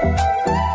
thank you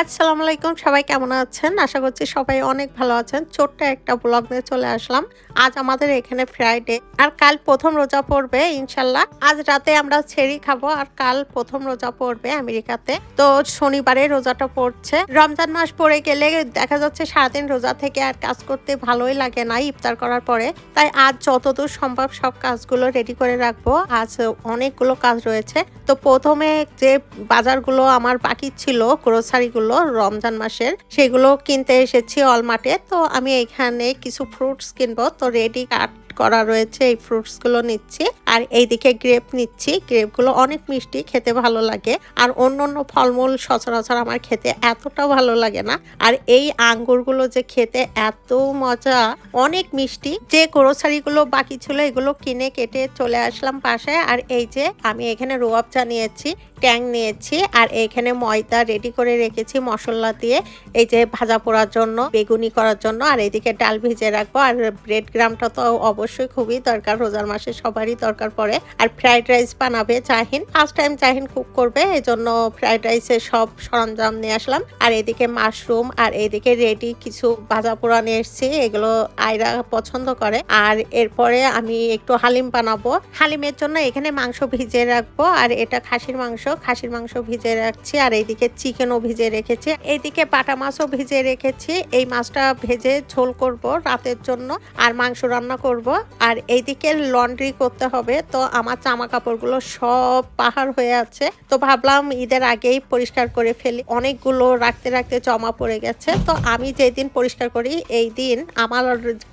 আসসালামু আলাইকুম, সবাই কেমন আছেন? আশা করছি সবাই অনেক ভালো আছেন। ছোট্ট একটা ব্লগ নিয়ে চলে আসলাম। আজ আমাদের এখানে ফ্রাইডে আর কাল প্রথম রোজা পড়বে, ইনশাল্লাহ। আজ রাতে আমরা ছেড়ি খাব, আর কাল প্রথম রোজা পড়বে আমেরিকাতে। তো শনিবারে রোজাটা পড়ছে। রমজান মাস পড়ে গেলে দেখা যাচ্ছে সারাদিন রোজা থেকে আর কাজ করতে ভালোই লাগে না, ইফতার করার পরে। তাই আজ যতদূর সম্ভব সব কাজগুলো রেডি করে রাখব। আজ অনেকগুলো কাজ রয়েছে। তো প্রথমে যে বাজারগুলো আমার বাকি ছিল গ্রোসারিগুলো রমজান মাসের সেগুলো কিনতে এসেছি অলমার্টে তো আমি এখানে কিছু ফ্রুটস কিনবো, তো রেডি কাট করা রয়েছে, এই ফ্রুটসগুলো নিচ্ছি। আর এইদিকে গ্রেপ নিচ্ছি। গ্রেপগুলো অনেক মিষ্টি, খেতে ভালো লাগে। আর অন্য অন্য ফলমূল সচরাচর আমার খেতে এতটা ভালো লাগে না। আর এই আঙ্গুরগুলো যে খেতে এত মজা, অনেক মিষ্টি। যে গ্রোসারিগুলো বাকি ছিল, এগুলো কিনে কেটে চলে আসলাম পাশে। আর এই যে আমি এখানে রোয়াবজা নিয়েছি ট্যাং নিয়েছি। আর এখানে ময়দা রেডি করে রেখেছি মশলা দিয়ে। এই যে ভাজা পোড়ার জন্য, বেগুনি করার জন্য। আর এইদিকে ডাল ভিজে রাখব। আর ব্রেড গ্রামটা তো অবশ্যই খুবই দরকার, রোজার মাসে সবারই দরকার পড়ে। আর ফ্রাইড রাইস বানাবে Chahin. First time Chahin cook করবে এই জন্য ফ্রাইড রাইসের সব সরঞ্জাম নিয়ে আসলাম। আর এদিকে মাশরুম, আর এদিকে রেডি কিছু ভাজা পোড়া নিয়ে এসেছি, এগুলো আয়রা পছন্দ করে। আর এরপরে আমি একটু হালিম বানাবো। হালিমের জন্য এখানে মাংস ভিজে রাখব, আর এটা খাসির মাংস। খাসির মাংস ভিজে রাখছি, আর এইদিকে চিকেনও ভিজে রেখেছি। এইদিকে পাটা মাছও ভিজে রেখেছি। এই মাছটা ভেজে ঝোল করব রাতের জন্য, আর মাংস রান্না করব। আর এইদিকে লন্ড্রি করতে হবে। তো আমার জামা কাপড়গুলো সব পাহাড় হয়ে আছে। তো ভাবলাম ঈদের আগেই পরিষ্কার করে ফেলি। অনেকগুলো রাখতে রাখতে জমা পড়ে গেছে। তো আমি যেদিন পরিষ্কার করি, এই দিন আমার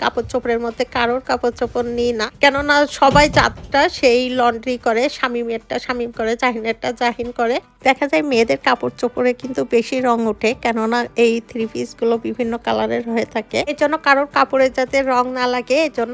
কাপড় চোপড়ের মধ্যে কারোর কাপড় চোপড় নিই না। কেননা সবাই যাত্রা সেই লন্ড্রি করে স্বামীমেরটা স্বামীম করে, জাহিনেরটা জাহিন করে। দেখা যায় মেয়েদের কাপড় চোপড়ে কিন্তু বেশি রং ওঠে। কেননা এই থ্রি পিসগুলো বিভিন্ন কালারের হয়ে থাকে। এর জন্য কারোর কাপড়ে যাতে রং না লাগে, এর জন্য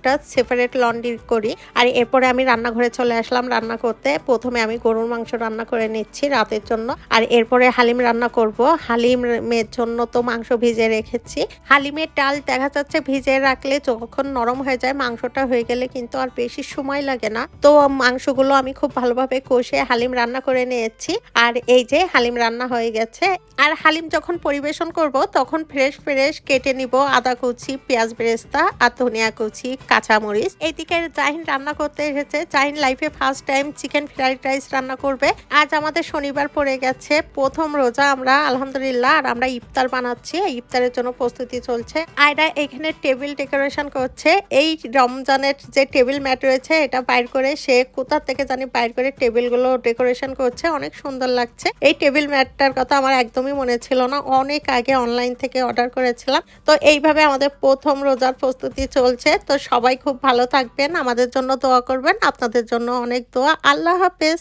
আমারটা সেপারেট লন্ড্রি করি। আর এরপরে আমি রান্নাঘরে চলে আসলাম রান্না করতে। প্রথমে আমি গরুর মাংস রান্না করে নিচ্ছি রাতের জন্য। আর এরপরে হালিম রান্না করব। হালিমের জন্য তো মাংস ভিজে রেখেছি। হালিমের ডাল দেখা যাচ্ছে ভিজে রাখলে যখন নরম হয়ে যায়, মাংসটা হয়ে গেলে কিন্তু আর বেশি সময় লাগে না। তো মাংসগুলো আমি খুব ভালোভাবে কষে হালিম রান্না করে নিয়েছি। আর এই যে হালিম রান্না হয়ে গেছে। আর হালিম যখন পরিবেশন করব, তখন ফ্রেশ ফ্রেশ কেটে নিব আদা কুচি, পেঁয়াজ বেরেস্তা আর ধনিয়া কুচি। কাঁচামরিচ। এইদিকে জাহিন রান্না করতে এসেছে। জাহিন লাইফে first time chicken fried rice রান্না করবে। আজ আমাদের শনিবার পড়ে গেছে। প্রথম রোজা আমরা, আলহামদুলিল্লাহ, আর আমরা ইফতার বানাচ্ছি। ইফতারের জন্য প্রস্তুতি চলছে। আয়রা এখানে টেবিল ডেকোরেশন করছে। এই রমজানের যে টেবিল ম্যাট রয়েছে, এটা বাইর করে সে কোথা থেকে জানি বাইর করে টেবিলগুলো ডেকোরেশন করছে। অনেক সুন্দর লাগছে। এই টেবিল ম্যাটটার কথা আমার একদমই মনে ছিল না। অনেক আগে অনলাইন থেকে অর্ডার করেছিলাম। তো এইভাবে আমাদের প্রথম রোজার প্রস্তুতি চলছে। তো সবাই খুব ভালো থাকবেন। আমাদের জন্য দোয়া করবেন। আপনাদের জন্য অনেক দোয়া। আল্লাহ হাফেজ।